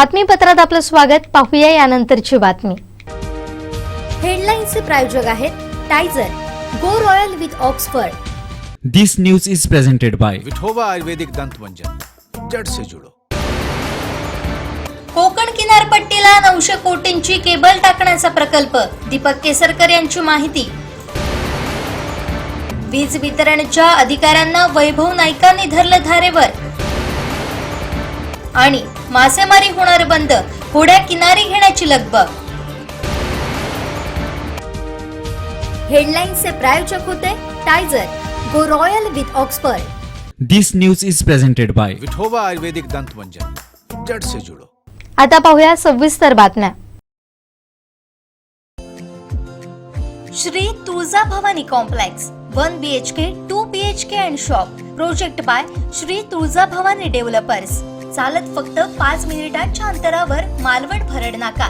बातमीपत्रात आपलं स्वागत. पाहूया यानंतरची बातमी. हेडलाईन्सचे प्रायोजक आहेत Tyzer go royal with Oxford. This news is presented by Vithoba Ayurvedic दंत मंजन जड़ से जुड़ो. कोकण किनारपट्टीला नऊशे कोटींची केबल टाकण्याचा प्रकल्प दीपक केसरकर यांची माहिती. वीज वितरणच्या अधिकाऱ्यांना वैभव नाईकांनी धरलं धारेवर. आणि मासेमारी होणार बंद. होड्या किनारी घेण्याची लगबग. हेडलाईन्सचे प्रायोजक होते Tyzer go royal with Oxford. This news is presented by Vithoba Ayurvedic दंत मंजन जड़ से जुड़ो. आता पाहूया सविस्तर बातम्या. Shri Tulja Bhavani complex one B H K two B H K and shop project by Shri Tulja Bhavani developers चालत फक्त पाच मिनिटांच्या अंतरावर मालवण भरड नाका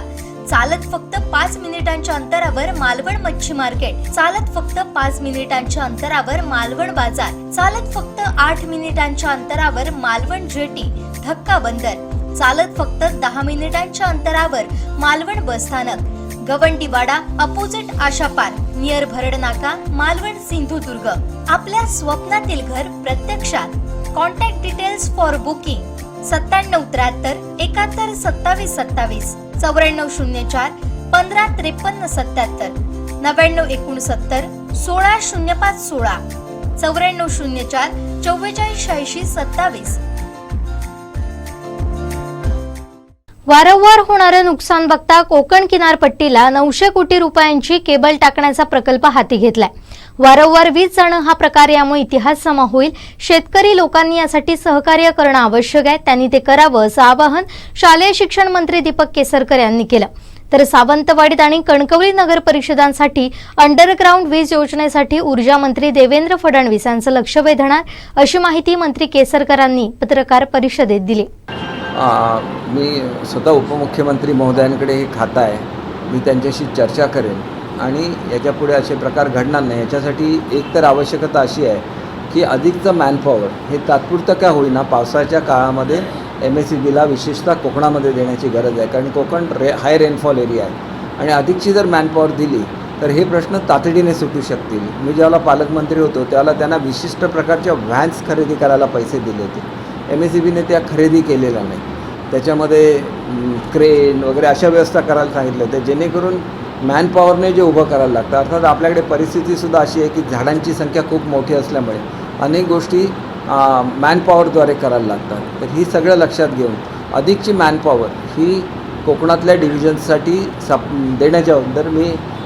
चालत फक्त पाच मिनिटांच्या अंतरावर मालवण मच्छी मार्केट. चालत फक्त पाच मिनिटांच्या अंतरावर मालवण बाजार. चालत फक्त आठ मिनिटांच्या अंतरावर मालवण जेटी धक्का बंदर. चालत फक्त दहा मिनिटांच्या अंतरावर मालवण बस स्थानक. Gawandiwada opposite Asha park. Near Bharad Naka Malvan Sindhudurg. आपल्या स्वप्नातील घर प्रत्यक्षात. Contact details for booking. सत्त्याण्णव त्र्याहत्तर एकाहत्तर सत्तावीस सत्तावीस चौऱ्याण्णव शून्य चार पंधरा त्रेपन्न सत्याहत्तर नव्याण्णव एकोणसत्तर सोळा शून्य पाच सोळा चौऱ्याण्णव शून्य चार चव्वेचाळीस शहाऐंशी सत्तावीस. वारंवार होणारं नुकसान बघता कोकण किनारपट्टीला नऊशे कोटी रुपयांची केबल टाकण्याचा प्रकल्प हाती घेतलाय. वारंवार वीज जाणं हा प्रकार यामुळे इतिहास जमा होईल. शेतकरी लोकांनी यासाठी सहकार्य करणं आवश्यक आहे. त्यांनी ते करावं असं आवाहन शालेय शिक्षण मंत्री दीपक केसरकर यांनी केलं. तर सावंतवाडीत आणि कणकवली नगर परिषदांसाठी अंडरग्राऊंड वीज योजनेसाठी ऊर्जा मंत्री देवेंद्र फडणवीस यांचं लक्ष वेधणार अशी माहिती मंत्री केसरकरांनी पत्रकार परिषदेत दिली. मी स्वतः उपमुख्यमंत्री महोदयांकडे हे खातं आहे. मी त्यांच्याशी चर्चा करेन. आणि याच्यापुढे असे प्रकार घडणार नाही. याच्यासाठी एक तर आवश्यकता अशी आहे की अधिकचं मॅनपॉवर हे तात्पुरतं का होईना पावसाच्या काळामध्ये एम एस सी बीला विशेषतः कोकणामध्ये देण्याची गरज आहे. कारण कोकण रे हाय रेनफॉल एरिया आहे. आणि अधिकची जर मॅनपॉवर दिली तर हे प्रश्न तातडीने सुटू शकतील. मी ज्यावेळेला पालकमंत्री होतो त्यावेळेला त्यांना विशिष्ट प्रकारच्या व्हॅन्स खरेदी करायला पैसे दिले होते. एम एस सी बीने त्या खरेदी केलेल्या नाही त्याच्यामध्ये क्रेन वगैरे अशा व्यवस्था करायला सांगितलं होतं जेणेकरून मॅनपॉवरने जे उभं करायला लागतं. अर्थात आपल्याकडे परिस्थितीसुद्धा अशी आहे की झाडांची संख्या खूप मोठी असल्यामुळे अनेक गोष्टी मॅनपॉवरद्वारे करायला लागतात. तर ही सगळं लक्षात घेऊन अधिकची मॅनपॉवर ही कोकणातल्या डिव्हिजनसाठी साप देण्याच्या अगोदर मी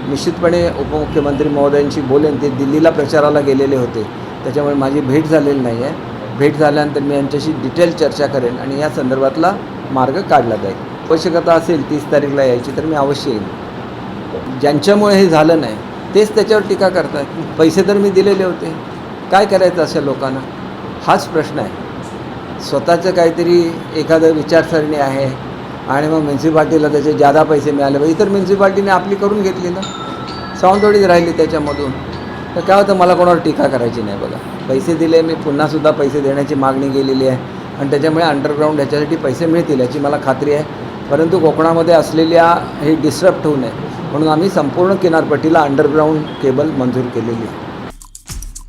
निश्चितपणे उपमुख्यमंत्री महोदयांशी बोलेन. ते दिल्लीला प्रचाराला गेलेले होते. त्याच्यामुळे माझी भेट झालेली नाही आहे भेट झाल्यानंतर मी यांच्याशी डिटेल चर्चा करेन आणि या संदर्भातला मार्ग काढला जाईल. आवश्यकता असेल तीस तारीखला यायची तर मी अवश्य येईन. ज्यांच्यामुळे हे झालं नाही तेच त्याच्यावर टीका करतात पैसे तर मी दिलेले होते. काय करायचं अशा लोकांना? हाच प्रश्न आहे. स्वतःचं काहीतरी एखादं विचारसरणी आहे आणि मग म्युन्सिपाल्टीला त्याचे जादा पैसे मिळाले पाहिजे इतर म्युन्सिपाल्टीने आपली करून घेतली ना? सावंतवाडीच राहिली त्याच्यामधून. तर काय होतं मला कोणावर टीका करायची नाही बघा. पैसे दिले मी पुन्हासुद्धा पैसे देण्याची मागणी केलेली आहे. आणि त्याच्यामुळे अंडरग्राऊंड ह्याच्यासाठी पैसे मिळतील याची मला खात्री आहे. परंतु कोकणामध्ये असलेल्या हे डिस्टर्ब होऊ नये. म्हणून आम्ही संपूर्ण किनारपट्टीला अंडरग्राऊंड केबल मंजूर केलेली आहे.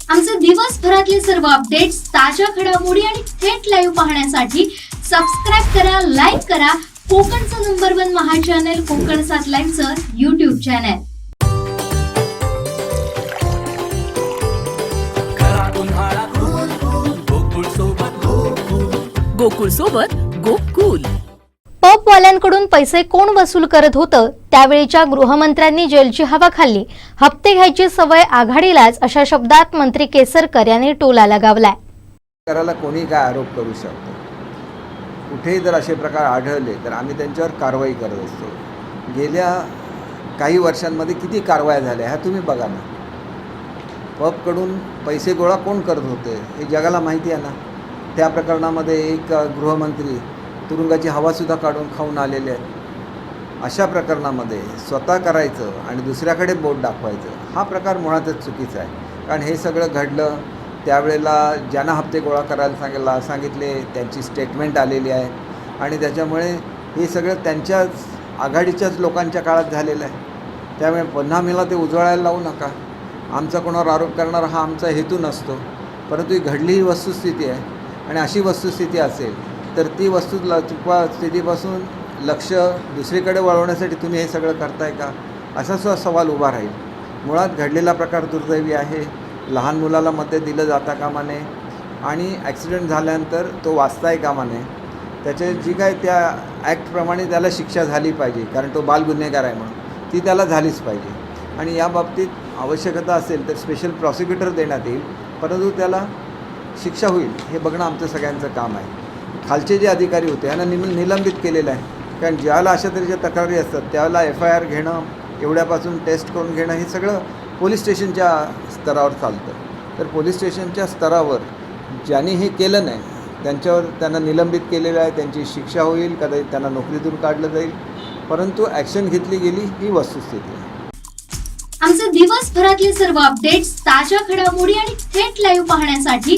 आमचे दिवसभरातले सर्व अपडेट्स ताज्या घडामोडी आणि थेट लाईव्ह पाहण्यासाठी सबस्क्राईब करा लाईक करा. कोकणचं नंबर वन महा चॅनल कोकण सात लाईव्हचं युट्यूब चॅनल गोकुळ सोबत गोकुल. पपवाल्यांकडून पैसे कोण वसूल करत होतं? त्यावेळीच्या गृहमंत्र्यांनी जेलची हवा खाल्ली. हप्ते घ्यायची सवय आघाडीलाच अशा शब्दात मंत्री केसरकर यांनी टोला लगावलाय करायला कोणी काय आरोप करू शकतो? कुठेही जर असे प्रकार आढळले तर आम्ही त्यांच्यावर कारवाई करत असतो. गेल्या काही वर्षांमध्ये किती कारवाया झाल्या ह्या तुम्ही बघा ना. पबकडून पैसे गोळा कोण करत होते हे जगाला माहिती आहे ना. त्या प्रकरणामध्ये एक गृहमंत्री तुरुंगाची हवासुद्धा काढून खाऊन आलेले आहेत. अशा प्रकरणामध्ये स्वतः करायचं आणि दुसऱ्याकडे बोट दाखवायचं हा प्रकार मुळातच चुकीचा आहे. कारण हे सगळं घडलं त्यावेळेला ज्यांना हप्ते गोळा करायला सांगितला सांगितले त्यांची स्टेटमेंट आलेली आहे. आणि त्याच्यामुळे हे सगळं त्यांच्याच आघाडीच्याच लोकांच्या काळात झालेलं आहे. त्यामुळे पुन्हा मला ते उजळायला लावू नका. आमचा कोणावर आरोप करणारा हा आमचा हेतू नसतो. परंतु ही घडली ही वस्तुस्थिती आहे. आणि अशी वस्तुस्थिती असेल तर ती वस्तू ल स्थितीपासून लक्ष दुसरीकडे वळवण्यासाठी तुम्ही हे सगळं करताय का? असा सुद्धा सवाल उभा राहील. मुळात घडलेला प्रकार दुर्दैवी आहे. लहान मुलाला मते दिलं जाता कामा नये आणि ॲक्सिडेंट झाल्यानंतर तो वाचताय कामा नये. त्याचे जी काय त्या ॲक्टप्रमाणे त्याला शिक्षा झाली पाहिजे कारण तो बाल गुन्हेगार आहे म्हणून ती त्याला झालीच पाहिजे. आणि या बाबतीत आवश्यकता असेल तर स्पेशल प्रॉसिक्युटर देण्यात येईल परंतु त्याला शिक्षा होईल हे बघणं आमचं सगळ्यांचं काम आहे. खालचे जे अधिकारी होते यांना निम निलंबित केलेलं आहे. कारण ज्याला अशा तऱ्हेच्या तक्रारी असतात त्याला एफ आय आर घेणं एवढ्यापासून टेस्ट करून घेणं हे सगळं पोलीस स्टेशनच्या स्तरावर चालतं. तर पोलीस स्टेशनच्या स्तरावर ज्यांनी हे केलं नाही त्यांच्यावर त्यांना निलंबित केलेलं आहे त्यांची शिक्षा होईल कदाचित त्यांना नोकरीतून काढलं जाईल. परंतु ॲक्शन घेतली गेली ही वस्तुस्थिती आहे. आमचे दिवसभरातले सर्व अपडेट्स ताज्या घडामोडी आणि थेट लाईव्ह पाहण्यासाठी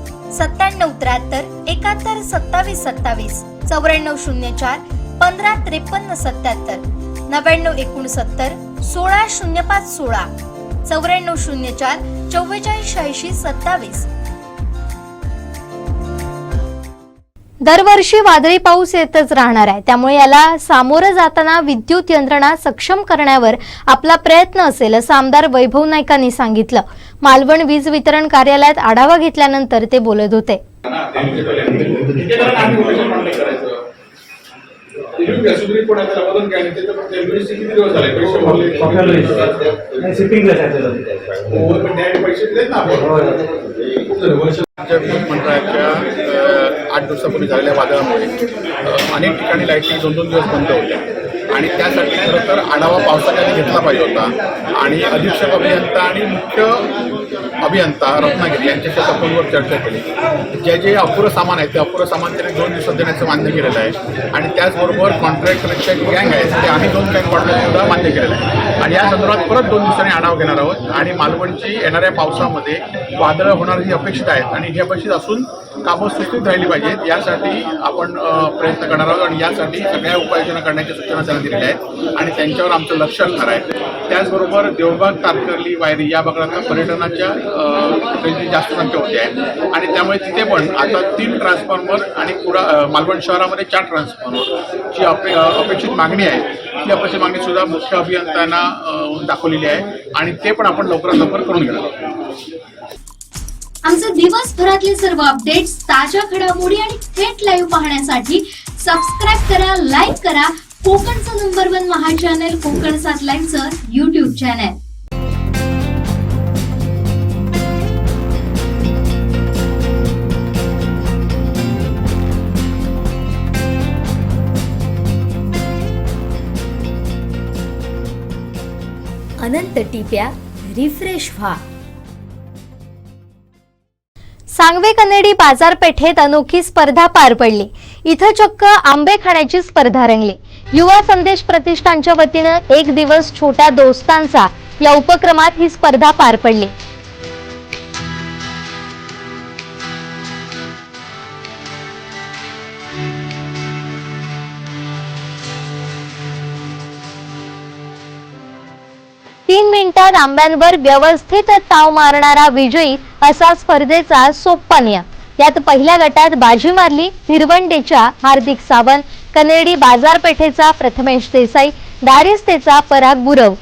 सत्त्याण्णव त्र्याहत्तर एकाहत्तर सत्तावीस सत्तावीस चौऱ्याण्णव शून्य चार पंधरा त्रेपन्न सत्याहत्तर नव्याण्णव एकोणसत्तर सोळा शून्य पाच सोळा चौऱ्याण्णव शून्य चार चव्वेचाळीस शहाऐंशी सत्तावीस. दरवर्षी वादळी पाऊस येतच राहणार आहे. त्यामुळे याला सामोरं जाताना विद्युत यंत्रणा सक्षम करण्यावर आपला प्रयत्न असेल असं आमदार वैभव नाईकांनी सांगितलं. मालवण वीज वितरण कार्यालयात आढावा घेतल्यानंतर ते बोलत होते. हो, मंडळाच्या अ, आठ दिवसापूर्वी झालेल्या वादळामुळे अनेक ठिकाणी लाईटिंग दोन दोन दिवस बंद होत्या. आणि त्यासाठी खरं तर आढावा पावसाच्या घेतला पाहिजे होता. आणि अधीक्षक अभियंता आणि मुख्य अभियंता रत्नागिरी यांच्याशी आपण फोनवर चर्चा केली. जे जे अपुरं सामान आहे ते अपुरं सामान त्यांनी दोन दिवसात देण्याचं मान्य केलेलं आहे. आणि त्याचबरोबर कॉन्ट्रॅक्टरच्या गँग आहेत ते आम्ही दोन गँग कॉन्ट्रॅक्टसुद्धा सुद्धा मान्य केलेलं आहे. आणि या संदर्भात परत दोन दिवसांनी आढावा घेणार आहोत. आणि मालवणची येणाऱ्या पावसामध्ये वादळं होणार ही अपेक्षित आहेत आणि ही अपेक्षित असून कामं सुस्थित राहिली पाहिजेत. यासाठी आपण प्रयत्न करणार आहोत आणि यासाठी सगळ्या उपाययोजना करण्याच्या सूचना त्यांना दिलेल्या आहेत आणि त्यांच्यावर आमचं लक्ष असणार आहे. त्याचबरोबर देवबाग तारकर्ली वायरी या भागात पर्यटनाच्या जास्त संख्या होती आहे आणि त्यामुळे तिथे पण आता तीन ट्रान्सफॉर्मर आणि पुरा मालवण शहरामध्ये चार ट्रान्सफॉर्मर ची अपे अपेक्षित मागणी आहे. ती अपेक्षित मागणी सुद्धा मुख्य अभियंत्यांना दाखवलेली आहे. आणि ते पण आपण लवकरात लवकर करून घेणार आमचे दिवसभरातले सर्व अपडेट्स ताज्या घडामोडी आणि थेट लाईव्ह पाहण्यासाठी सबस्क्राईब करा लाईक करा. कोकणचं नंबर वन महा चॅनल कोकण सात लाईव्हचं YouTube channel Anant Tipya refresh व्हा. सांगवे कनेडी बाजारपेठेत अनोखी स्पर्धा पार पडली. इथं चक्क आंबे खाण्याची स्पर्धा रंगली. युवा संदेश प्रतिष्ठानच्या वतीनं एक दिवस छोट्या दोस्तांचा या उपक्रमात ही स्पर्धा पार पडली. मिनिटात आंब्यांवर व्यवस्थित ताव मारणारा विजयी असा स्पर्धेचा सोप्पा नियम. यात पहिल्या गटात बाजी मारली हिरवंडेच्या हार्दिक सावंत कनेडी बाजारपेठेचा प्रथमेश देसाई दारिस्तेचा पराग बुरव.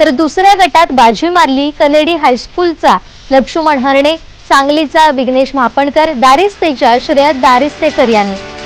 तर दुसऱ्या गटात बाजी मारली कनेडी हायस्कूलचा लक्ष्मण हरणे सांगलीचा विघ्नेश मापणकर दारिस्तेच्या श्रेयस दारिस्तेकर यांनी.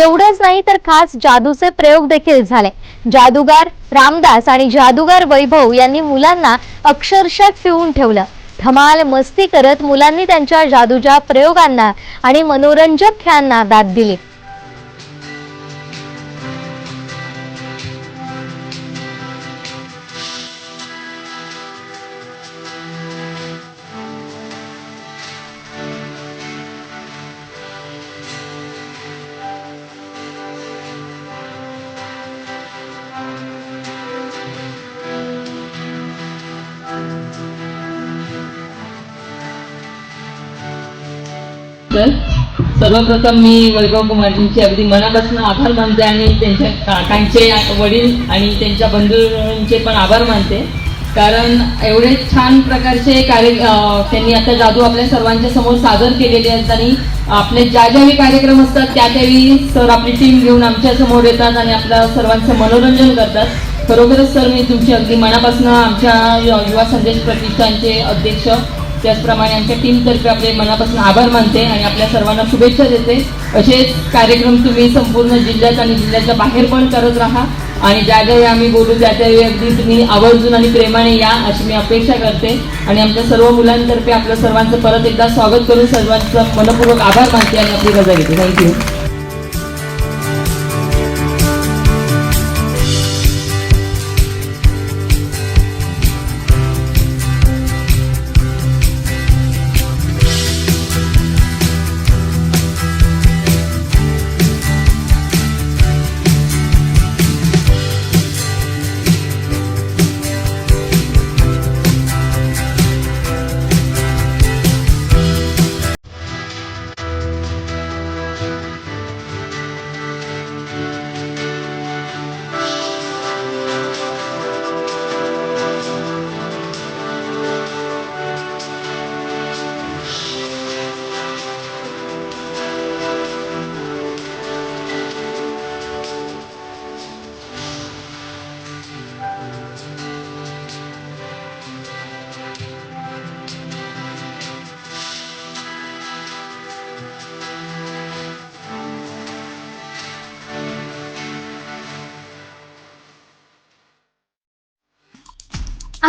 एवढंच नाही तर खास जादूचे प्रयोग देखील झाले. जादूगार रामदास आणि जादूगार वैभव यांनी मुलांना अक्षरशः फिवून ठेवलं. धमाल मस्ती करत मुलांनी त्यांच्या जादूच्या प्रयोगांना आणि मनोरंजक खेळांना दाद दिली. तर सर्वप्रथम मी वैभव कुमारजींचे अगदी मनापासून आभार मानते आणि त्यांच्या काकांचे वडील आणि त्यांच्या बंधूंचे पण आभार मानते. कारण एवढे छान प्रकारचे कार्य त्यांनी आता जादू आपल्या सर्वांच्या समोर सादर केलेले आहेत आणि आपले ज्या ज्यावेळी कार्यक्रम असतात त्या त्यावेळी सर आपली टीम घेऊन आमच्यासमोर येतात आणि आपल्या सर्वांचं मनोरंजन करतात. खरोखरच सर मी तुमची अगदी मनापासून आमच्या युवा संदेश प्रतिष्ठानचे अध्यक्ष त्याचप्रमाणे आमच्या टीमतर्फे आपले मनापासून आभार मानते आणि आपल्या सर्वांना शुभेच्छा देते. असेच कार्यक्रम तुम्ही संपूर्ण जिल्ह्यात आणि जिल्ह्याच्या बाहेर पण करत राहा. आणि ज्या ज्यावेळी आम्ही बोलू त्या त्यावेळी अगदी तुम्ही आवर्जून आणि प्रेमाने या अशी मी अपेक्षा करते. आणि आमच्या सर्व मुलांतर्फे आपलं सर्वांचं परत एकदा स्वागत करून सर्वांचं मनपूर्वक आभार मानते आणि आपली रजा घेते. थँक्यू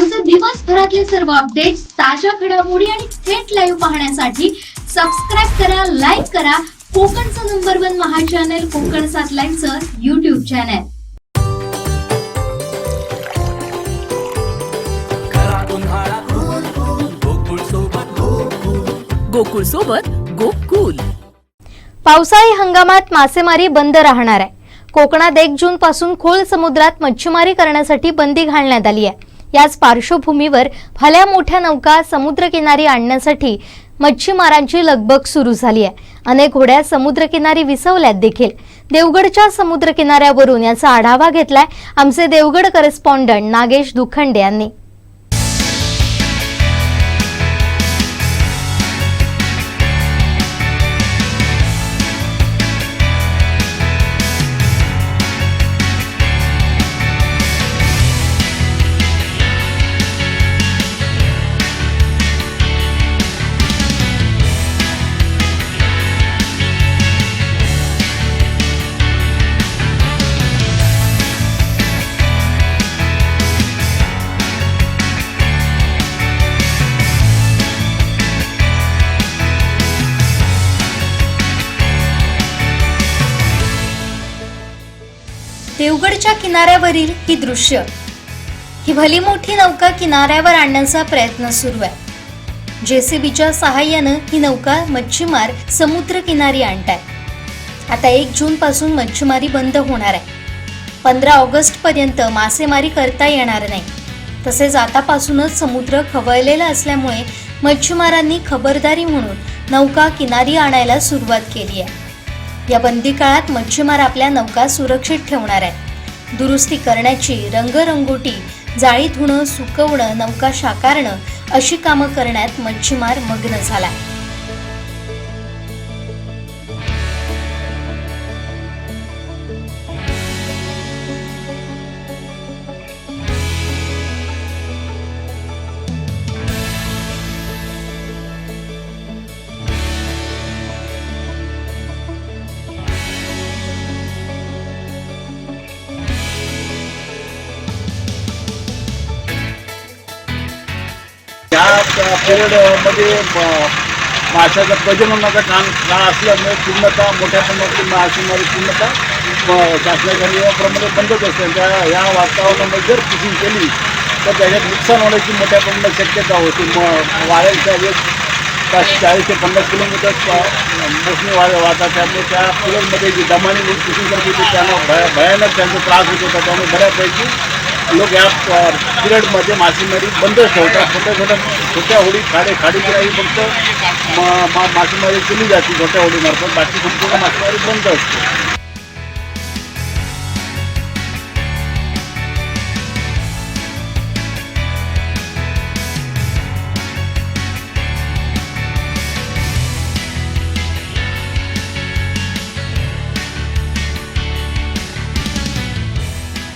आमचे दिवसभरातले सर्व अपडेट्स ताज्या घडामोडी आणि थेट लाईव्ह पाहण्यासाठी सबस्क्राईब करा लाईक करा. कोकणचं नंबर वन महा चॅनल कोकण सात लाईव्हचं युट्यूब चॅनल गोकुळ सोबत गोकुल. पावसाळी हंगामात मासेमारी बंद राहणार आहे. कोकणात एक जून पासून खोल समुद्रात मच्छीमारी करण्यासाठी बंदी घालण्यात आली आहे. याच पार्श्वभूमीवर भल्या मोठ्या नौका समुद्रकिनारी आणण्यासाठी मच्छीमारांची लगबग सुरू झाली आहे. अनेक होड्या समुद्रकिनारी विसवल्यात देखील. देवगडच्या समुद्रकिनाऱ्यावरून याचा आढावा घेतलाय आमचे देवगड करेस्पॉन्डंट नागेश दुखंडे यांनी. समुद्राच्या किनाऱ्यावरील ही दृश्य. ही भली मोठी नौका किनाऱ्यावर आणण्याचा प्रयत्न सुरू आहे. जेसीबीच्या सहाय्यानं ही नौका मच्छीमार समुद्र किनारी आणताय. आता एक जून पासून मच्छीमारी बंद होणार आहे. पंधरा ऑगस्ट पर्यंत मासेमारी करता येणार नाही. तसेच आतापासूनच समुद्र खवळलेला असल्यामुळे मच्छीमारांनी खबरदारी म्हणून नौका किनारी आणायला सुरुवात केली आहे. या बंदी काळात मच्छीमार आपल्या नौका सुरक्षित ठेवणार आहेत. दुरुस्ती करण्याची रंगरंगोटी जाळी धुणं सुकवणं नौका शाकारणं अशी कामं करण्यात मच्छीमार मग्न झाला पिरियडमध्ये माशाचा प्रजननाचा काम काळ असल्यामुळे पूर्णतः मोठ्या प्रमाणात मासेमारी पूर्णतः शासनाच्या नियमाप्रमाणे बंदच असते. त्या या वातावरणामध्ये जर फिशिंग केली तर त्याच्यात नुकसान होण्याची मोठ्या प्रमाणात शक्यता होती. मग वाऱ्यांचा वेग पाचशे चाळीस ते पन्नास किलोमीटर मोसमी वाऱ्या वाहतात. त्यामुळे त्या पिरियडमध्ये जी दमानी फिशिंग करत होती त्यांना भयानक त्यांचा त्रास होत होता. त्यामुळे बऱ्यापैकी लोक या पिरियडमध्ये मासेमारी बंदच ठेवतात. छोट्या छोट्या छोट्या होडी खाडे खाडीची फक्त मा- मासेमारी केली जाते छोट्या होडीमार्फत. बाकी संपूर्ण मासेमारी बंद असते.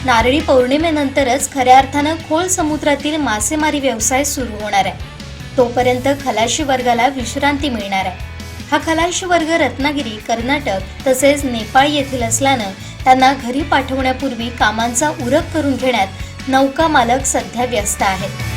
नारळी पौर्णिमेनंतरच खऱ्या अर्थानं खोल समुद्रातील मासेमारी व्यवसाय सुरू होणार आहे. तोपर्यंत खलाशी वर्गाला विश्रांती मिळणार आहे. हा खलाशी वर्ग रत्नागिरी कर्नाटक तसेच नेपाळ येथील असल्यानं त्यांना घरी पाठवण्यापूर्वी कामांचा उरक करून घेण्यात नौका मालक सध्या व्यस्त आहेत.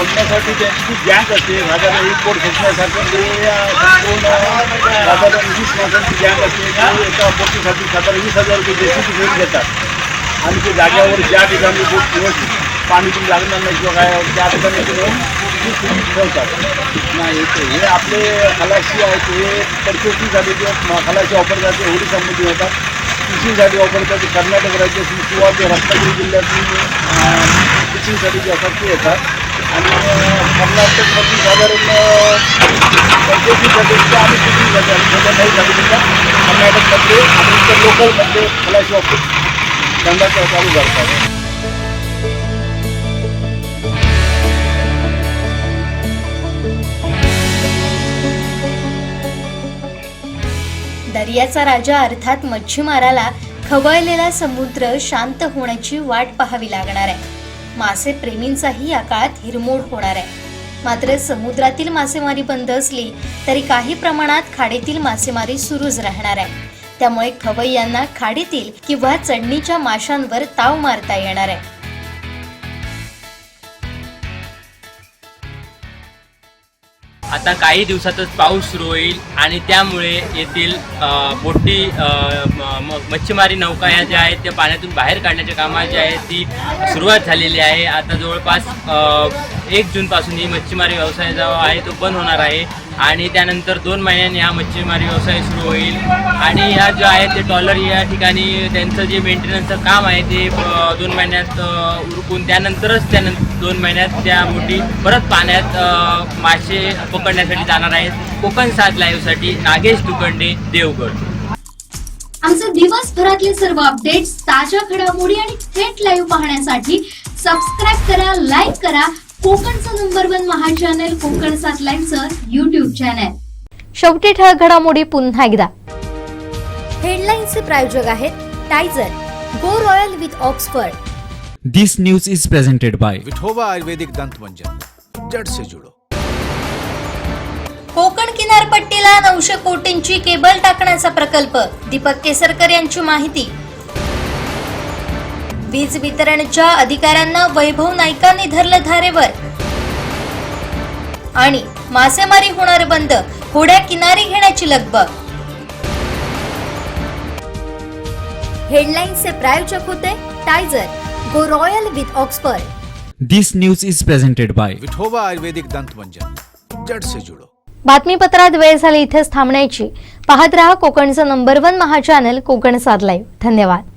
ओढण्यासाठी त्यांची गँग असते. साधारण एक बोट खेचण्यासाठी ते अं, संपूर्ण साधारण वीस साधारण वीस हज़ार रुपये जेसीबी घेऊन घेतात. आणि ते जाग्यावर ज्या ठिकाणी बोट व्यवस्थित पाणी खलाशी आहेत. हे परचेसिंगसाठी किंवा कर्नाटक राज्यातील किंवा ते रत्नागिरी जिल्ह्यातील फिशिंगसाठी आणि कर्नाटकमधील साधारण परचेसिंगसाठी किंवा आम्ही फिशिंगसाठी आणि त्याच्या नाही झाली सुद्धा कर्नाटकमध्ये आणि इतर लोकलमध्ये खलाशी वापरून धंदा चालू करतात दर्याचा राजा अर्थात मच्छीमाराला खवळलेला समुद्र शांत होण्याची वाट पाहावी लागणार आहे. मासे प्रेमींचाही या काळात हिरमोड होणार आहे. मात्र समुद्रातील मासेमारी बंद असली तरी काही प्रमाणात खाडीतील मासेमारी सुरूच राहणार आहे. त्यामुळे खवय्यांना खाडीतील किंवा चढणीच्या माशांवर ताव मारता येणार आहे. आता काही दिवसातच पाऊस सुरू होईल आणि त्यामुळे येथील मोठी म- म- मच्छीमारी नौका या ज्या आहेत त्या पाण्यातून बाहेर काढण्याच्या कामात जी आहे ती सुरुवात झालेली आहे. आता जवळपास एक जूनपासून ही मच्छीमारी व्यवसाय जो आहे तो बंद होणार आहे. आणि त्यानंतर दोन महिन्यांनी हा मच्छीमारी व्यवसाय सुरू होईल. आणि ह्या जो आहे ते टॉलर या ठिकाणी त्यांचं जे मेंटेनन्सचं काम आहे ते दोन महिन्यात उरकून त्यानंतरच त्यानंतर दोन महिन्यात त्या मोठी परत पाण्यात मासे पकडण्यासाठी जाणार आहेत. कोकण सात लाईव्हसाठी नागेश दुकंडे देवगड. आमचे दिवसभरातले सर्व अपडेट्स ताज्या घडामोडी आणि थेट लाईव्ह पाहण्यासाठी सबस्क्राईब करा लाईक करा कोकणचं नंबर वन महा चॅनल कोकण सात लाईव्हचं युट्यूब चॅनल शेवटी ठळक घडामोडी पुन्हा एकदा. हेडलाईन्सचे प्रायोजक आहेत Tyzer go royal with Oxford This news is presented by Vithoba Ayurvedic दंत मंजन जड़ से जुड़ो. कोकण किनारपट्टीला नऊशे कोटींची केबल टाकण्याचा प्रकल्प. दीपक केसरकर यांची माहिती. वीज वितरणच्या अधिकाऱ्यांना वैभव नाईकांनी धरलं धारेवर. आणि मासेमारी होणार बंद होड्या किनारी घेण्याची लगबग. हेडलाईन्सचे प्रायोजक होते Tyzer go royal with Oxford. This news is presented by Vithoba Ayurvedic दंत मंजन जड़ से जुड़ो. बातमीपत्रात वेळ झाली इथेच थांबण्याची. पाहत रहा कोकणचं नंबर वन महा चॅनल कोकण सात लाईव्ह धन्यवाद.